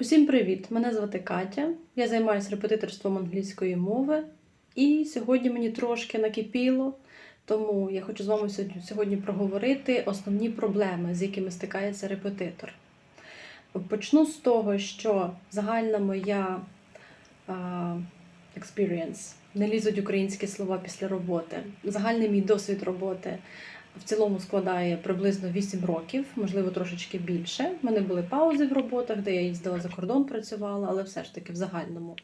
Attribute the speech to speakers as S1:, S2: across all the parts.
S1: Усім привіт! Мене звати Катя. Я займаюся репетиторством англійської мови. І сьогодні мені трошки накипіло, тому я хочу з вами сьогодні, проговорити основні проблеми, з якими стикається репетитор. Почну з того, що загальна моя experience, не лізуть українські слова після роботи. Загальний мій досвід роботи в цілому складає приблизно 8 років, можливо, трошечки більше. У мене були паузи в роботах, де я їздила за кордон, працювала, але все ж таки в загальному.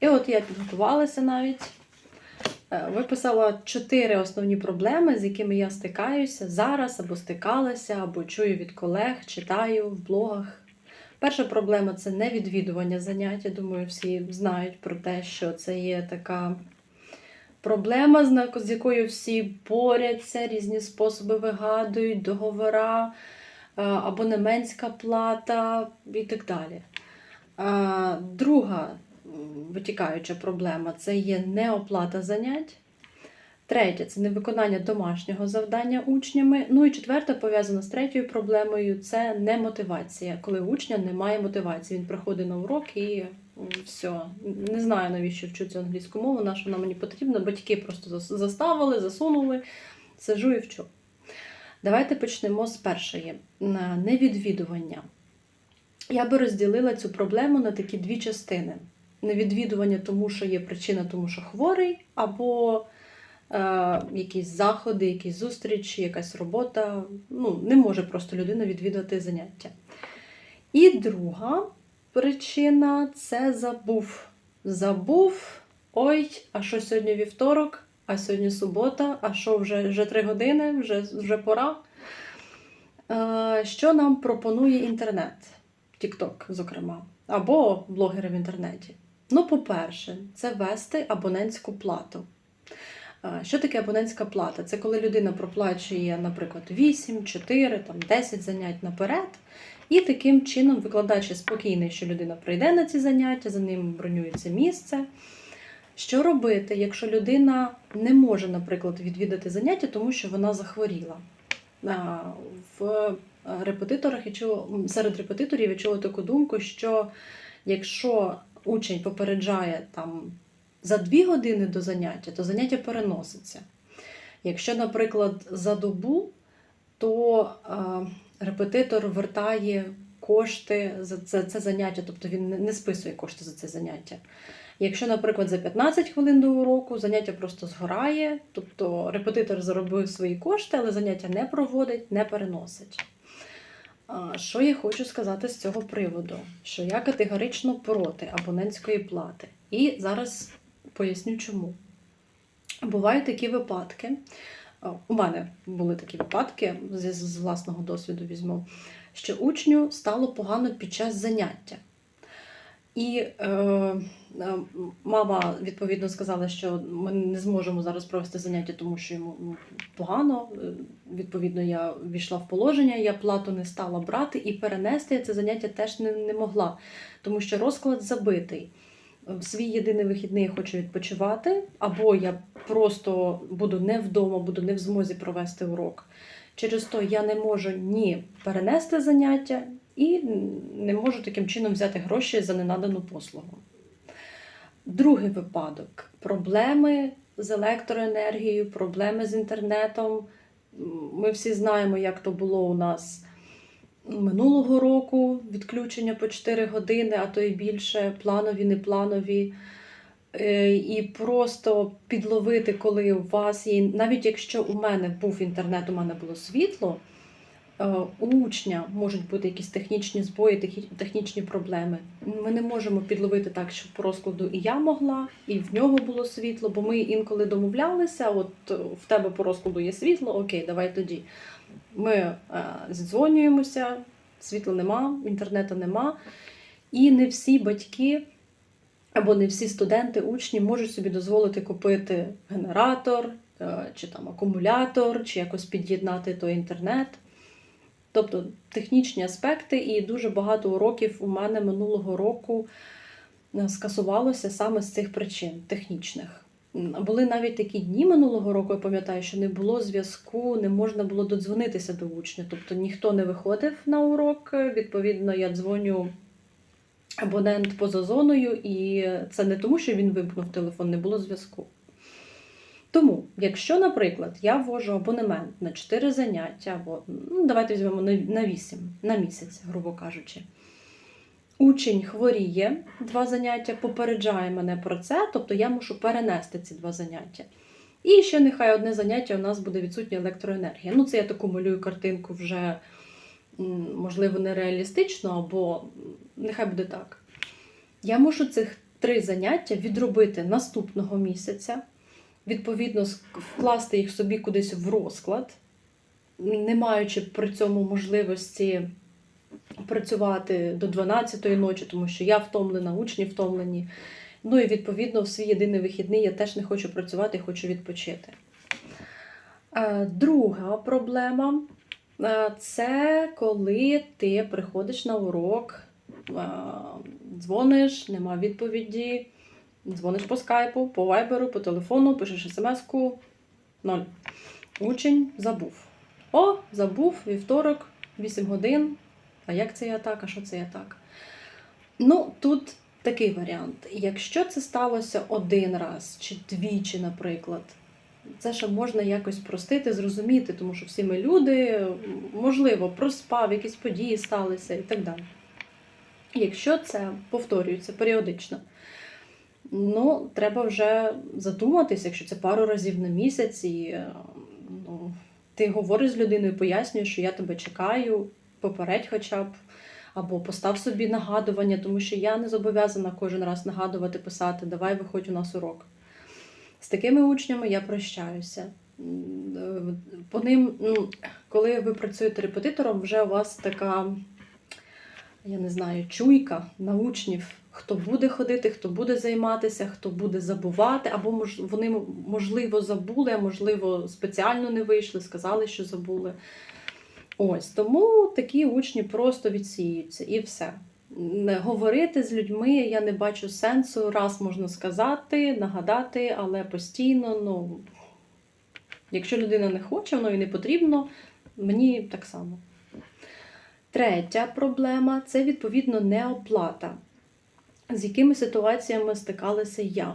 S1: І от я підготувалася навіть. е, Виписала чотири основні проблеми, з якими я стикаюся зараз, або стикалася, або чую від колег, читаю в блогах. Перша проблема це невідвідування занять. Я думаю, всі знають про те, що це є така проблема, з якою всі борються, різні способи вигадують, договора, е, абонементська плата і так далі. Друга витікаюча проблема це є неоплата занять. Третє це невиконання домашнього завдання учнями. Ну і четверте, пов'язана з третьою проблемою це немотивація. Коли учня немає мотивації, він приходить на урок і все. Не знаю, навіщо вчу цю англійську мову, на що вона мені потрібна. Батьки просто заставили, засунули, сижу і вчу. Давайте почнемо з першої невідвідування. Я би розділила цю проблему на такі дві частини: невідвідування, тому що є причина, тому що хворий, або е, якісь заходи, якісь зустрічі, якась робота. Ну, не може просто людина відвідувати заняття. І друга причина це забув. Забув. Ой, а що сьогодні вівторок, а сьогодні субота, а що вже, вже три години, вже, вже пора. Е, що нам пропонує інтернет? TikTok, зокрема, або блогери в інтернеті. Ну, по-перше, це вести абонентську плату. Е, Що таке абонентська плата? Це коли людина проплачує, наприклад, 8, 4, там, 10 занять наперед, і таким чином викладач спокійний, що людина прийде на ці заняття, за ним бронюється місце. Що робити, якщо людина не може, наприклад, відвідати заняття, тому що вона захворіла? В репетиторах я чула, серед репетиторів я чула таку думку, що якщо учень попереджає там за дві години до заняття, то заняття переноситься. Якщо, наприклад, за добу, то репетитор вертає кошти за це, це заняття, тобто він не- списує кошти за це заняття. Якщо, наприклад, за 15 хвилин до уроку заняття просто згорає, тобто репетитор заробив свої кошти, але заняття не проводить, не переносить. Що я хочу сказати з цього приводу? Що я категорично проти абонентської плати. І зараз поясню чому. Бувають такі випадки. А, У мене були такі випадки, з, з власного досвіду візьму, що учню стало погано під час заняття. І е, е, мама відповідно сказала, що ми не зможемо зараз провести заняття, тому що йому погано. Е, Відповідно, я війшла в положення, я плату не стала брати і перенести я це заняття теж не, не могла, тому що розклад забитий. В свій єдиний вихідний я хочу відпочивати, або я просто буду не вдома, буду не в змозі провести урок. Через то я не можу ні перенести заняття, і не можу таким чином взяти гроші за ненадану послугу. Другий випадок проблеми з електроенергією, проблеми з інтернетом. Ми всі знаємо, як то було у нас минулого року відключення по 4 години, а то і більше, планові, непланові. Е, І просто підловити, коли у вас є, навіть якщо у мене був інтернет, у мене було світло, е, у учня можуть бути якісь технічні збої, технічні проблеми. Ми не можемо підловити так, щоб по розкладу і я могла, і в нього було світло, бо ми інколи домовлялися, от в тебе по розкладу є світло, окей, давай тоді. Ми е, зідзвонюємося, світла нема, інтернету нема. І не всі батьки або не всі студенти, учні можуть собі дозволити купити генератор, е, чи там акумулятор, чи якось під'єднати той інтернет. Тобто технічні аспекти, і дуже багато уроків у мене минулого року е, скасувалося саме з цих причин технічних. Були навіть такі дні минулого року, я пам'ятаю, що не було зв'язку, не можна було додзвонитися до учня. Тобто ніхто не виходив на урок. Відповідно, я дзвоню абонент поза зоною, і це не тому, що він вимкнув телефон, не було зв'язку. Тому, якщо, наприклад, я ввожу абонемент на 4 заняття, або ну, давайте візьмемо на 8 на місяць, грубо кажучи, учень хворіє два заняття, попереджає мене про це, тобто я мушу перенести ці два заняття. І ще нехай одне заняття у нас буде відсутня електроенергія. Ну, це я таку малюю картинку вже, можливо, нереалістично, або нехай буде так. Я мушу цих три заняття відробити наступного місяця, відповідно, вкласти їх собі кудись в розклад, не маючи при цьому можливості працювати до 12-ї ночі, тому що я втомлена, учні втомлені. Ну і відповідно в свій єдиний вихідний я теж не хочу працювати, хочу відпочити. Е, Друга проблема е, це коли ти приходиш на урок, е, дзвониш, нема відповіді, дзвониш по скайпу, по вайберу, по телефону, пишеш смс-ку. Ноль. Учень забув. О, забув, вівторок, 8 годин. А як це я так? А що це я так? Ну, тут такий варіант. Якщо це сталося один раз чи двічі, наприклад, це ще можна якось простити, зрозуміти, тому що всі ми люди, можливо, проспав, якісь події сталися і так далі. Якщо це повторюється періодично, ну, треба вже задуматись, якщо це пару разів на місяць, і ну, ти говориш з людиною, пояснюєш, що я тебе чекаю, попередь хоча б, або постав собі нагадування, тому що я не зобов'язана кожен раз нагадувати, писати, давай виходь у нас урок. З такими учнями я прощаюся. По ним, ну, коли ви працюєте репетитором, вже у вас така, я не знаю, чуйка на учнів, хто буде ходити, хто буде займатися, хто буде забувати, або вони, можливо, забули, а можливо, спеціально не вийшли, сказали, що забули. Ось тому такі учні просто відсіюються і все. Говорити з людьми я не бачу сенсу. Раз можна сказати, нагадати, але постійно, ну, якщо людина не хоче, воно і не потрібно, мені так само. Третя проблема це відповідно неоплата. З якими ситуаціями стикалася я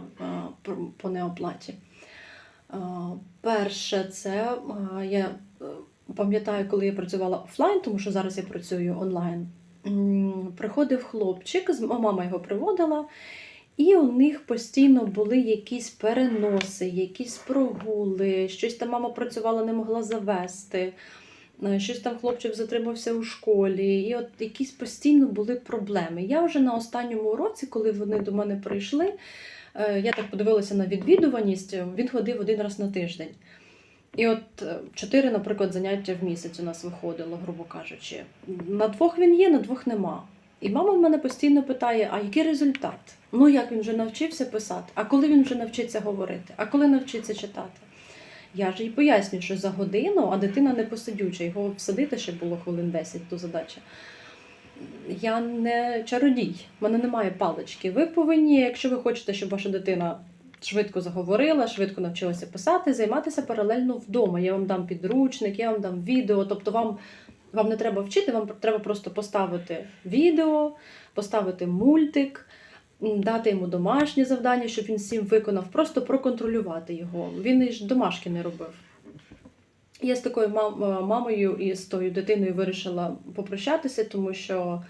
S1: по неоплаті? Перше, це я е, пам'ятаю, коли я працювала офлайн, тому що зараз я працюю онлайн. Приходив хлопчик, мама його приводила, і у них постійно були якісь переноси, якісь прогули, щось там мама працювала, не могла завести. е, Щось там хлопчик затримався у школі, і от якісь постійно були проблеми. Я вже на останньому уроці, коли вони до мене прийшли, е, я так подивилася на відвідуваність, він ходив один раз на тиждень. І от е, чотири, наприклад, заняття в місяць у нас виходило, грубо кажучи. На двох він є, на двох нема. І мама в мене постійно питає: а який результат? Ну як він вже навчився писати? А коли він вже навчиться говорити? А коли навчиться читати? Я ж їй пояснюю, що за годину, а дитина не посидюча, його всадити ще було хвилин 10, то задача. Я не чародій, в мене немає палички. Ви повинні, якщо ви хочете, щоб ваша дитина швидко заговорила, швидко навчилася писати, займатися паралельно вдома. Я вам дам підручник, я вам дам відео. Тобто вам, вам не треба вчити, вам треба просто поставити відео, поставити мультик, дати йому домашнє завдання, щоб він всім виконав, просто проконтролювати його. Він ж домашки не робив. Я з такою мам- мамою і з тою дитиною вирішила попрощатися, тому що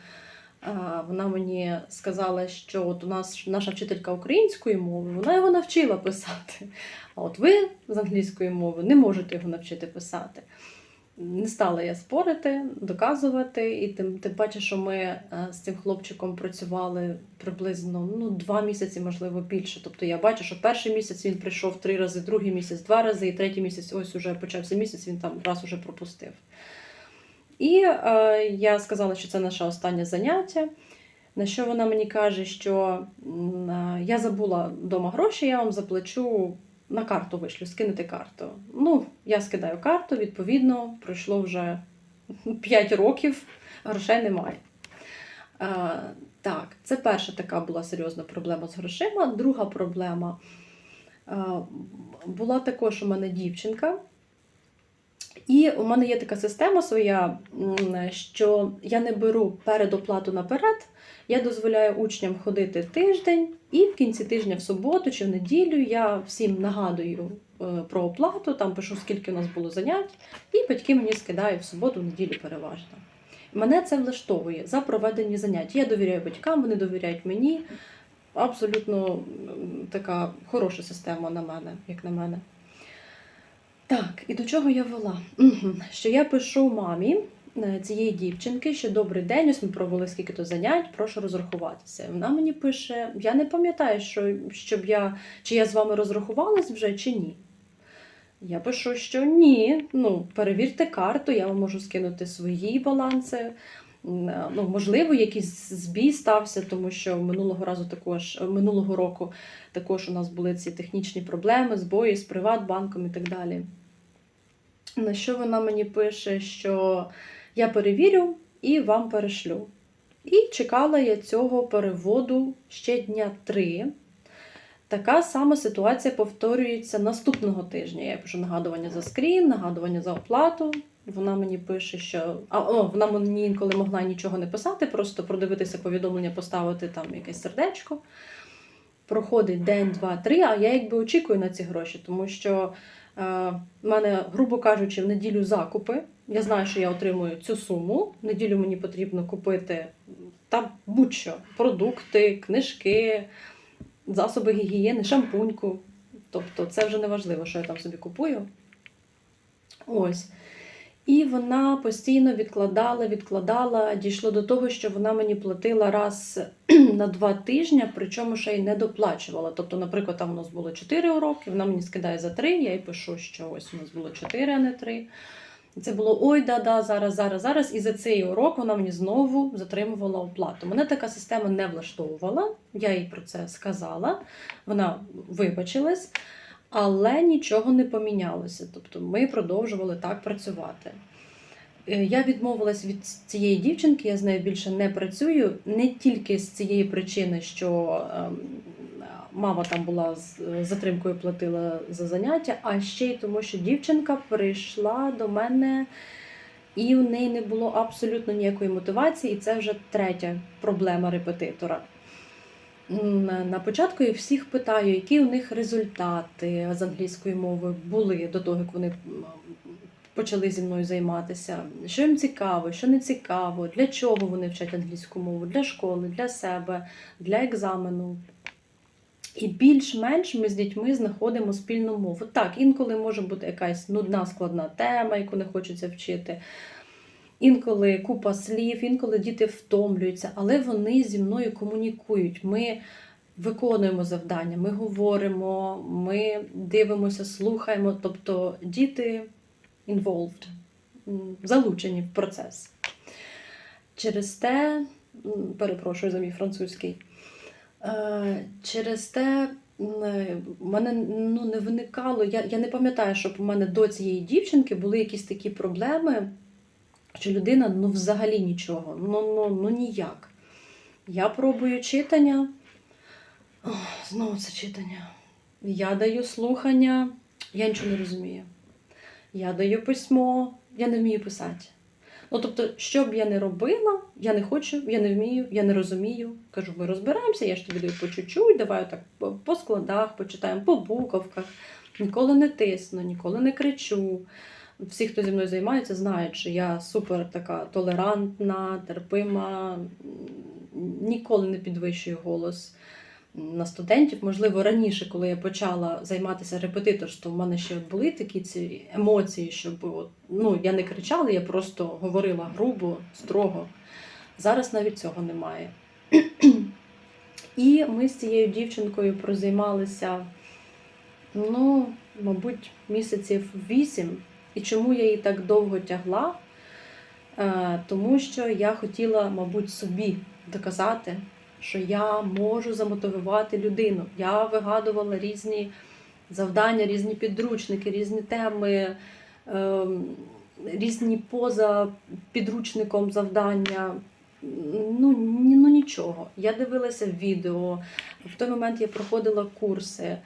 S1: вона мені сказала, що от у нас наша вчителька української мови, вона його навчила писати. А от ви з англійської мови не можете його навчити писати. Не стала я спорити, доказувати, і тим, тим паче, що ми е, з цим хлопчиком працювали приблизно ну, два місяці, можливо, більше. Тобто я бачу, що перший місяць він прийшов три рази, другий місяць два рази, і третій місяць, ось уже почався місяць, він там раз уже пропустив. І е, я сказала, що це наше останнє заняття. На що вона мені каже, що е, я забула вдома гроші, я вам заплачу на карту вишлю, скинете карту. Ну, я скидаю карту, відповідно, пройшло вже 5 років, грошей немає. Е, так, це перша така була серйозна проблема з грошима. Друга проблема е, була також у мене дівчинка. І у мене є така система своя, що я не беру передоплату наперед. Я дозволяю учням ходити тиждень, і в кінці тижня, в суботу чи в неділю, я всім нагадую е, про оплату, там пишу, скільки у нас було занять, і батьки мені скидають в суботу, в неділю переважно. Мене це влаштовує за проведені заняття. Я довіряю батькам, вони довіряють мені. Абсолютно така хороша система на мене, як на мене. Так, і до чого я вела? Угу. Що я пишу мамі е, цієї дівчинки, що добрий день, ось ми провели скільки-то занять, прошу розрахуватися. Вона мені пише: я не пам'ятаю, що, щоб я, чи я з вами розрахувалась вже, чи ні. Я пишу, що ні. Ну, перевірте карту, я вам можу скинути свої баланси. Е, Ну, можливо, якийсь збій стався, тому що минулого разу також минулого року також у нас були ці технічні проблеми, збої з Приватбанком і так далі. На що вона мені пише, що я перевірю і вам перешлю. І чекала я цього переводу ще дня три. Така сама ситуація повторюється наступного тижня. Я пишу нагадування за скрін, нагадування за оплату. Вона мені пише, що а, о, вона мені інколи могла нічого не писати, просто продивитися повідомлення, поставити там якесь сердечко. Проходить день, два, три, а я якби очікую на ці гроші, тому що е, в мене, грубо кажучи, в неділю закупи. Я знаю, що я отримую цю суму. В неділю мені потрібно купити там будь-що: продукти, книжки, засоби гігієни, шампуньку. Тобто це вже не важливо, що я там собі купую. Ось. І вона постійно відкладала, відкладала. Дійшло до того, що вона мені платила раз на два тижні, причому ще й не доплачувала. Тобто, наприклад, там у нас було 4 уроки, вона мені скидає за 3, я їй пишу, що ось у нас було 4, а не 3. І це було ой, да-да, зараз, зараз, зараз. І за цей урок вона мені знову затримувала оплату. Мене така система не влаштовувала, я їй про це сказала. Вона вибачилась, але нічого не помінялося. Тобто ми продовжували так працювати. Е, Я відмовилась від цієї дівчинки, я з нею більше не працюю не тільки з цієї причини, що ем, мама там була з затримкою платила за заняття, а ще й тому, що дівчинка прийшла до мене. І в неї не було абсолютно ніякої мотивації, і це вже третя проблема репетитора. На початку я всіх питаю, які у них результати з англійської мови були до того, як вони почали зі мною займатися. Що їм цікаво, що не цікаво, для чого вони вчать англійську мову, для школи, для себе, для екзамену. І більш-менш ми з дітьми знаходимо спільну мову. Так, інколи може бути якась нудна складна тема, яку не хочеться вчити. Інколи купа слів, інколи діти втомлюються, але вони зі мною комунікують. Ми виконуємо завдання, ми говоримо, ми дивимося, слухаємо. Тобто діти involved, залучені в процес. Через те, перепрошую за мій французький. Е, Через те в мене ну, не виникало. Я, я не пам'ятаю, щоб у мене до цієї дівчинки були якісь такі проблеми, що людина ну, взагалі нічого, ну, ну, ну ніяк. Я пробую читання. Ох, знову це читання. Я даю слухання, я нічого не розумію. Я даю письмо, я не вмію писати. Ну, тобто, що б я не робила, я не хочу, я не вмію, я не розумію. Кажу, ми розберемося, я ж тобі даю по чуть-чуть, давай так по складах, почитаємо, по буковках. Ніколи не тисну, ніколи не кричу. Всі, хто зі мною займається, знають, що я супер така толерантна, терпима, ніколи не підвищую голос на студентів. Можливо, раніше, коли я почала займатися репетиторством, в мене ще були такі ці емоції, щоб ну, я не кричала, я просто говорила грубо, строго. Зараз навіть цього немає. І ми з цією дівчинкою прозаймалися, ну, мабуть, місяців вісім. І чому я її так довго тягла? Е, Тому що я хотіла, мабуть, собі доказати, що я можу замотивувати людину. Я вигадувала різні завдання, різні підручники, різні теми, ем, різні поза підручником завдання. Ну, ну нічого. Я дивилася відео. В той момент я проходила курси.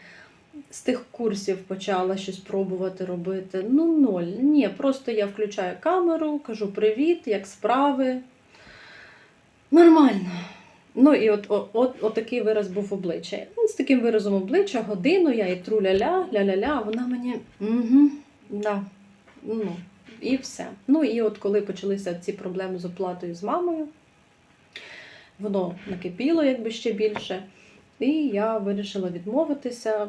S1: З тих курсів почала щось пробувати робити. Ну, ноль. Ні, просто я включаю камеру, кажу привіт, як справи. Нормально. Ну і от, от, от, от такий вираз був обличчя. Ну, З таким виразом обличчя годину я і тру ля-ля, ля-ля-ля, вона мені угу, да, ну, і все. Ну і от коли почалися ці проблеми з оплатою з мамою, воно накипіло якби ще більше. І я вирішила відмовитися.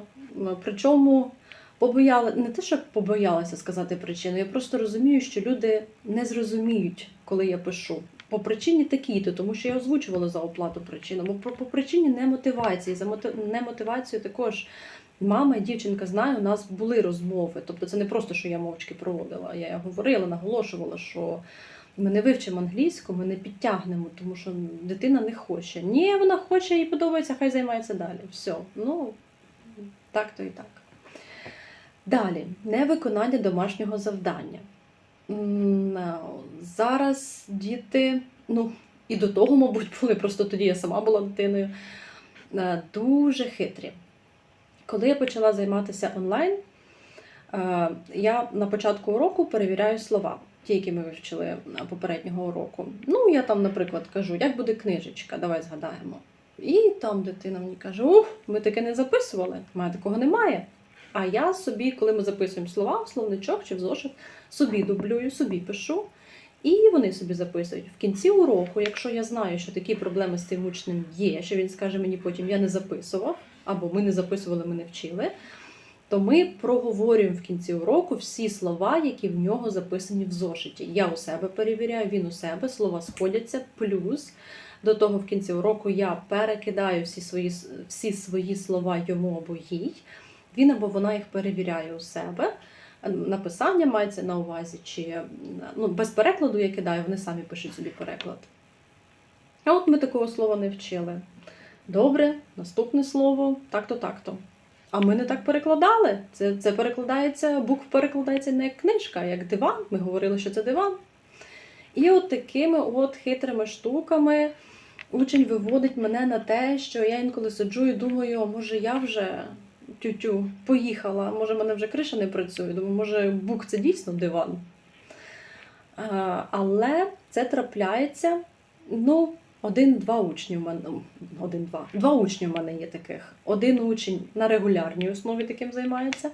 S1: Причому побояла, не те, що побоялася сказати причину, я просто розумію, що люди не зрозуміють, коли я пишу. По причині такі-то, тому що я озвучувала за оплату причину. По, по причині немотивації. За моти... немотивацію також мама і дівчинка знає, у нас були розмови. Тобто це не просто, що я мовчки проводила. Я говорила, наголошувала, що ми не вивчимо англійську, ми не підтягнемо, тому що дитина не хоче. Ні, вона хоче і подобається, хай займається далі. Все. Ну, так то і так. Далі, невиконання домашнього завдання. Зараз діти, ну і до того, мабуть, були, просто тоді я сама була дитиною, е, дуже хитрі. Коли я почала займатися онлайн, е, я на початку уроку перевіряю слова, ті, які ми вивчили е, попереднього уроку. Ну, я там, наприклад, кажу, як буде книжечка, давай згадаємо. І там дитина мені каже: Ух, ми таке не записували, мене такого немає. А я собі, коли ми записуємо слова в словничок чи в зошит, собі дублюю, собі пишу, і вони собі записують. В кінці уроку, якщо я знаю, що такі проблеми з цим учнем є, що він скаже мені потім я не записував, або ми не записували, ми не вчили, то ми проговорюємо в кінці уроку всі слова, які в нього записані в зошиті. Я у себе перевіряю, він у себе, слова сходяться, плюс. До того в кінці уроку я перекидаю всі свої, всі свої слова йому або їй. Він або вона їх перевіряє у себе. Написання мається на увазі, чи ну, без перекладу я кидаю, вони самі пишуть собі переклад. А от ми такого слова не вчили. Добре, наступне слово так-то, так-то. А ми не так перекладали. Це, це перекладається, букв перекладається не як книжка, а як диван. Ми говорили, що це диван. І от такими от хитрими штуками учень виводить мене на те, що я інколи сиджу і думаю, може я вже тютю поїхала, може мене вже криша не працює. Думаю, може бук це дійсно диван. Але це трапляється. Ну, один-два учні в мене. Один-два. Два учні в мене є таких. Один учень на регулярній основі таким займається.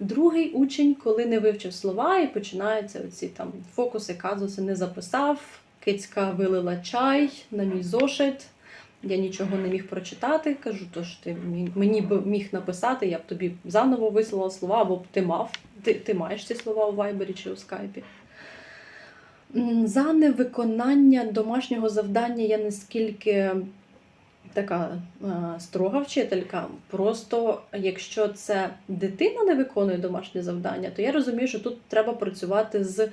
S1: Другий учень, коли не вивчив слова, і починаються оці там фокуси, казуси, не записав, кицька вилила чай на мій зошит. Я нічого не міг прочитати. Кажу, то ж ти мені б міг написати, я б тобі заново вислала слова, або б ти мав. Ти, ти маєш ці слова у Вайбері чи у Скайпі. За невиконання домашнього завдання я наскільки така е, строга вчителька. Просто якщо це дитина не виконує домашнє завдання, то я розумію, що тут треба працювати з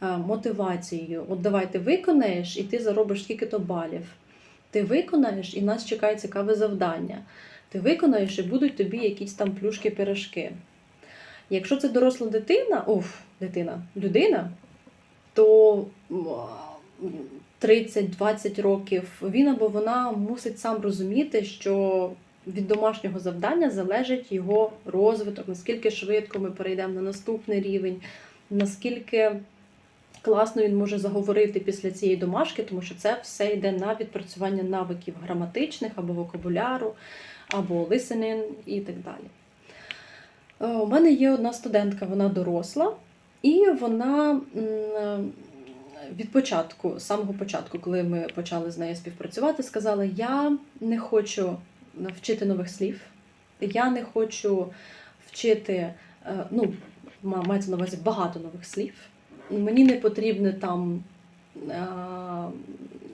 S1: мотивацією. От давай ти виконаєш і ти заробиш скільки-то балів. Ти виконаєш, і нас чекає цікаве завдання. Ти виконаєш, і будуть тобі якісь там плюшки-пирожки. Якщо це доросла дитина, уф, дитина, людина, то 30-20 років він або вона мусить сам розуміти, що від домашнього завдання залежить його розвиток, наскільки швидко ми перейдемо на наступний рівень, наскільки класно він може заговорити після цієї домашки, тому що це все йде на відпрацювання навиків граматичних або вокабуляру, або listening і так далі. Е, У мене є одна студентка, вона доросла, і вона від початку, з самого початку, коли ми почали з нею співпрацювати, сказала: Я не хочу вчити нових слів, я не хочу вчити, е, ну, мається на увазі багато нових слів. Мені не потрібна там е,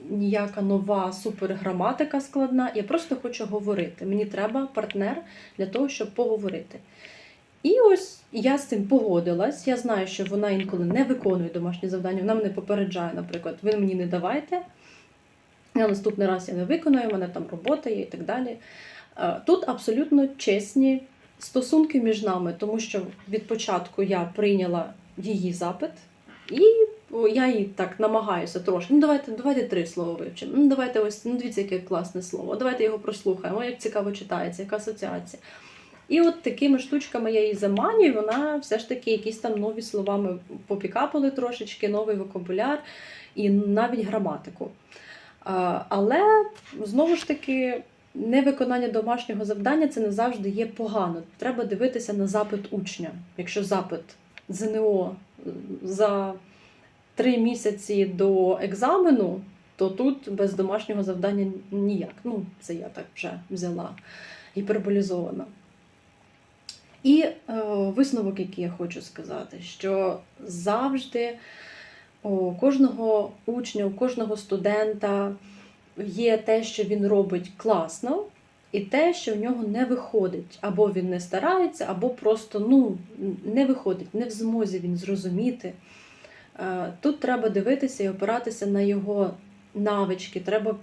S1: ніяка нова суперграматика складна. Я просто хочу говорити. Мені треба партнер для того, щоб поговорити. І ось я з цим погодилась. Я знаю, що вона інколи не виконує домашні завдання. Вона мене попереджає, наприклад, ви мені не давайте. На наступний раз я не виконую, в мене там робота є і так далі. Е, Тут абсолютно чесні стосунки між нами, тому що від початку я прийняла її запит, і я їй так намагаюся трошки. Ну, давайте, давайте три слова вивчимо. Ну, давайте ось, ну дивіться, яке класне слово. Давайте його прослухаємо, як цікаво читається, яка асоціація. І от такими штучками я її заманюю, вона все ж таки якісь там нові слова ми попікапали трошечки, новий вокабуляр і навіть граматику. Але знову ж таки, невиконання домашнього завдання це не завжди є погано. Треба дивитися на запит учня. Якщо запит ЗНО за три місяці до екзамену, то тут без домашнього завдання ніяк. Ну, це я так вже взяла гіперболізовано. І е, висновок, який я хочу сказати, що завжди у кожного учня, у кожного студента є те, що він робить класно, і те, що в нього не виходить. Або він не старається, або просто ну, не виходить, не в змозі він зрозуміти. Е, Тут треба дивитися і опиратися на його навички. Треба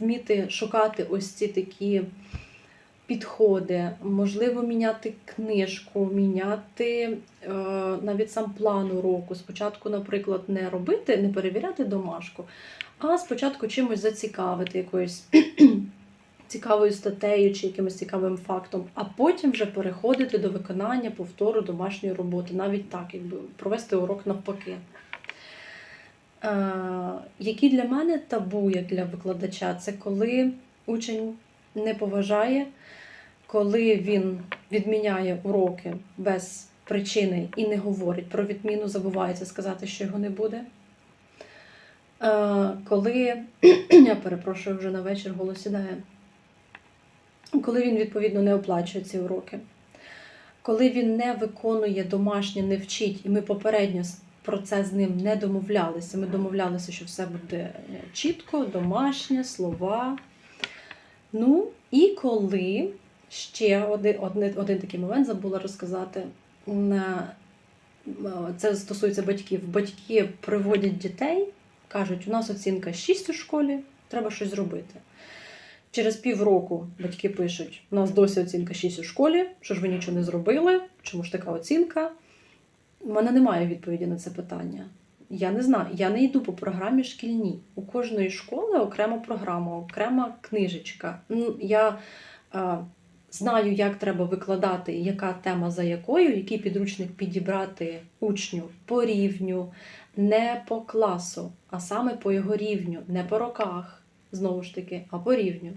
S1: вміти шукати ось ці такі підходи, можливо, міняти книжку, міняти е, навіть сам план уроку. Спочатку, наприклад, не робити, не перевіряти домашку, а спочатку чимось зацікавити якоюсь цікавою статтею чи якимось цікавим фактом, а потім вже переходити до виконання повтору домашньої роботи, навіть так, якби провести урок навпаки. Е, які для мене табу, як для викладача, це коли учень не поважає, коли він відміняє уроки без причини і не говорить про відміну, забувається сказати, що його не буде. Е, Коли, я перепрошую, вже на вечір голос сідає, коли він, відповідно, не оплачує ці уроки, коли він не виконує домашнє, не вчить, і ми попередньо про це з ним не домовлялися. Ми домовлялися, що все буде е, чітко, домашнє, слова. Ну, і коли ще один, один, один такий момент забула розказати. Це стосується батьків. Батьки приводять дітей, кажуть, у нас оцінка 6 у школі, треба щось зробити. Через півроку батьки пишуть: у нас досі оцінка 6 у школі, що ж ви нічого не зробили, чому ж така оцінка? У мене немає відповіді на це питання. Я не знаю, я не йду по програмі шкільній. У кожної школи окрема програма, окрема книжечка. Я е, знаю, як треба викладати, яка тема за якою, який підручник підібрати учню по рівню, не по класу, а саме по його рівню, не по роках, знову ж таки, а по рівню.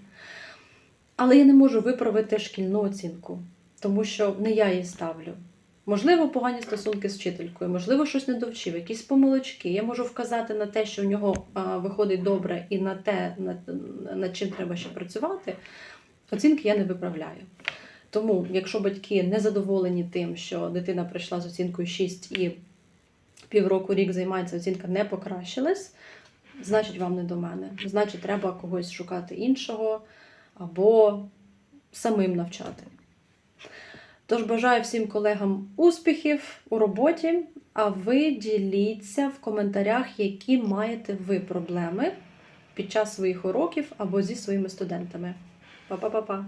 S1: Але я не можу виправити шкільну оцінку, тому що не я її ставлю. Можливо, погані стосунки з вчителькою, можливо, щось не довчив, якісь помилочки. Я можу вказати на те, що в нього а, виходить добре, і на те, над, над чим треба ще працювати. Оцінки я не виправляю. Тому, якщо батьки не задоволені тим, що дитина прийшла з оцінкою 6 і півроку рік займається, оцінка не покращилась, значить вам не до мене. Значить, треба когось шукати іншого або самим навчати. Тож бажаю всім колегам успіхів у роботі, а ви діліться в коментарях, які маєте ви проблеми під час своїх уроків або зі своїми студентами. Па-па-па-па!